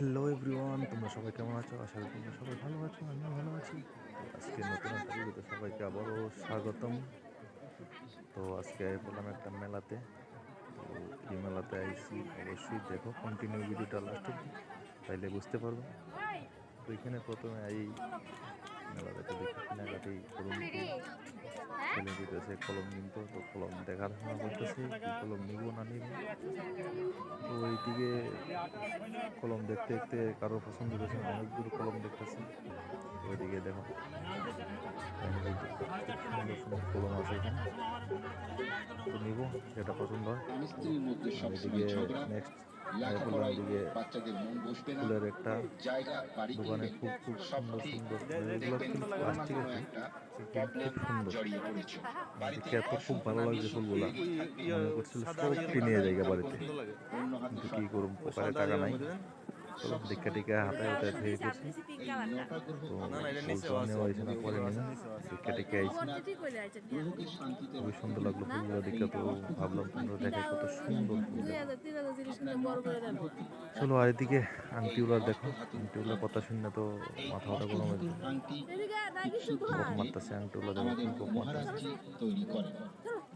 Hello everyone তোমরা সবাই কেমন আছো? আশা করি তোমরা সবাই ভালো আছো, আমিও ভালো আছি। আজকে নতুন একটা ভিডিওতে সবাইকে আবারও স্বাগতম। তো আজকে বললাম একটা মেলাতে, তো এই মেলাতে আইসি, অবশ্যই দেখো কন্টিনিউ ভিডিওটা লাস্ট অব্দি তাইলে বুঝতে পারব। তো এখানে প্রথমে এই মেলাতে দেখি, কেনাকাটি ছেলে দিতেছে কলম কিনতো তো কলম দেখাশোনা করতেছে কলম নিব না নিব তো এইদিকে কলম দেখতে দেখতে কারও পছন্দ হয়েছে অনেকগুলো কলম দেখতেছে ওইদিকে দেখো কলম আছে নিব যেটা পছন্দ হয়। এদিকে নেক্সট ফুলের একটা দোকানে খুব খুব সুন্দর সুন্দর এগুলো কিন্তু প্লাস্টিক আছে একটা খুব সুন্দর। জড়িয়ে পড়েছে। বাড়িতে দেখে এত খুব ভালো একশো লাগছে ফুলগুলা। মনে করছিল সব কিনে জায়গা বাড়িতে। অন্য হাতে কিন্তু সব কি করুম পকেটে টাকা নাই। হাতে গেছি। তো না পরে নিলাম। টেকে খুবই সুন্দর লাগল ফুলগুলো দেখে তো ভাবলাম তোমরা দেখে কত সুন্দর চলো আর এদিকে আংটিগুলার দেখো। আংটিগুলা কথা শুনে তো মাথা মাথা গরম হয়েছে। মারতেছে আংটিগুলা দেখো মারতেছে।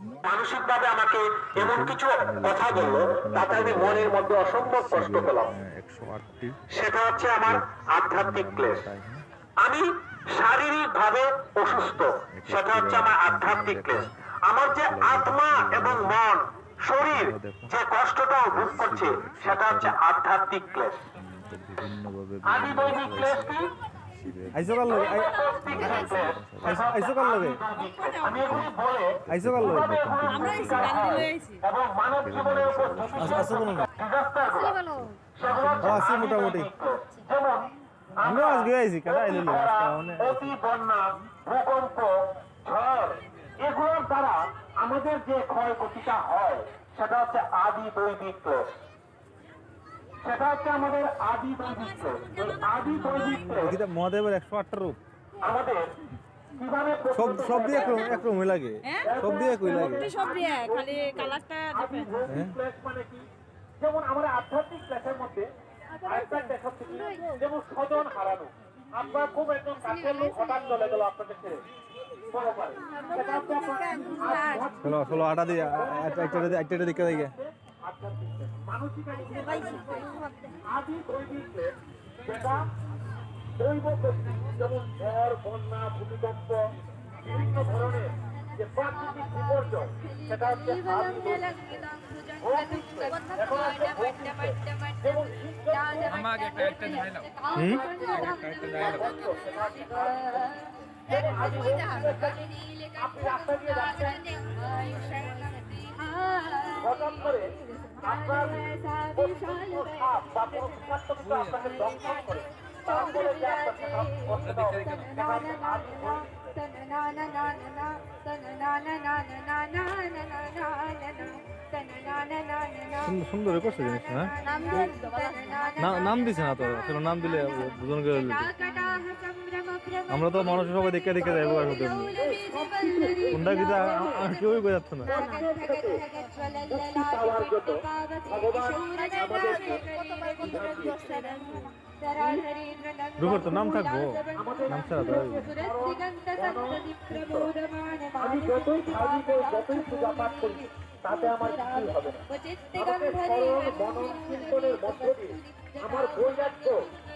করেন মানসিকভাবে আমাকে এমন কিছু কথা বলল তাতে আমি মনের মধ্যে অসম্ভব কষ্ট পেলাম। সেটা হচ্ছে আমার আধ্যাত্মিক ক্লেশ। আমি শারীরিক ভাবে অসুস্থ সেটা হচ্ছে আমার আধ্যাত্মিক ক্লেশ। আমার যে আত্মা এবং মন শরীর যে কষ্টটা ভোগ করছে সেটা হচ্ছে আধ্যাত্মিক ক্লেশ। আদি দৈনিক ক্লেশ কি? আইসো কার লগে? আই- আইসো আইসো কার লগে? আমি এগুলি বলে লগে? আমরা এবং মানব জীবনের উপর আসো কোনো ডিজাস্টার ও মোটামুটি। যেমন আমিও আজকে আইছি কেন আইলি মানে অতি বন্যা ভূকম্প ঝড় এগুলোর দ্বারা আমাদের যে ক্ষয়ক্ষতিটা হয় সেটা হচ্ছে আদি দৈবিক সেটা হচ্ছে আমাদের আদি এই আদি গীতা মহাদেবের একশো আটটা রূপ। আমাদের কীভাবে সব সব দিয়ে একরকম একরকমই লাগে। সব দিয়ে একই লাগে। সব দিয়ে খালি কালারটা ক্লেশ মানে কি? যেমন আমাদের আধ্যাত্মিক ক্লেশের মধ্যে আরেকটা ক্লেশ যেমন স্বজন হারানো। আপনার খুব একজন কাছের লোক হঠাৎ চলে গেল ছেড়ে। চলো চলো আটা দিয়ে একটা দিকে। মানসিক আদি দৈবিক যেটা দৈব শক্তি যেমন ঝড় বন্যা ভূমিকম্প বিভিন্ন ধরনের যে প্রাকৃতিক বিপর্যয় সেটা হচ্ছে আমাকে একটা একটা হুম আপনি রাস্তা দিয়ে যাচ্ছেন হঠাৎ করে আপনার বস্তুনিষ্ঠ সাপ বা কোনো বিষাক্ত কিছু আপনাকে দংশন করে তারপরে যে আপনাকে কষ্ট দেওয়া হয়, সেটা হচ্ছে আদি দৈবিক ক্লেশ। সুন্দর সুন্দর করছে জিনিসটা হ্যাঁ না- নাম দিছে না তো আসলে নাম দিলে বুঝন করে লইতে। আমরা তো মানুষ সবাই দেখে দেখে যাইবো আর হতে কোনটা আর কেউই বোঝা যাচ্ছে না নাম থাকব। নাম ছাড়া হবে না আমার বৈরাগ্য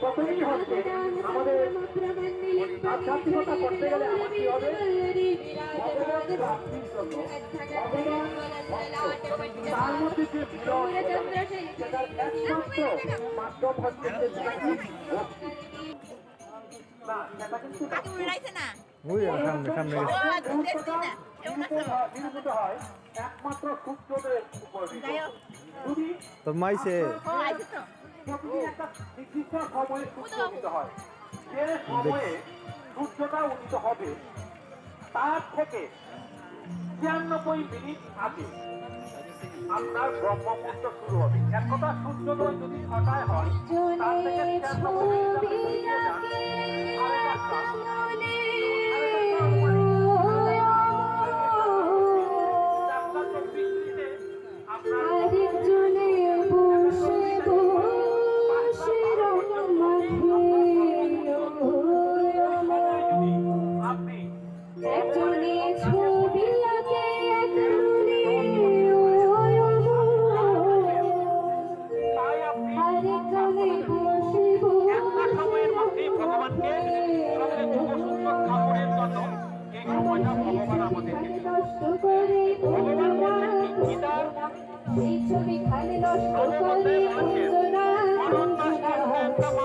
প্রথমেই হচ্ছে আমাদের আধ্যাত্মিকতা করতে গেলে আমার কি হবে? তার মধ্যে যে একমাত্র মাধ্যম উপর তো মাইছে। প্রতিদিন একটা নির্দিষ্ট সময়ে সূর্য হয়। যে সময়ে সূর্যটা উদিত হবে। তার থেকে ছিয়ানব্বই মিনিট আগে আপনার ব্রহ্মপুত্র শুরু হবে। এক কথা সূর্যোদয় যদি ছটায় হয় তার থেকে ছিয়ানব্বই মিনিট আগে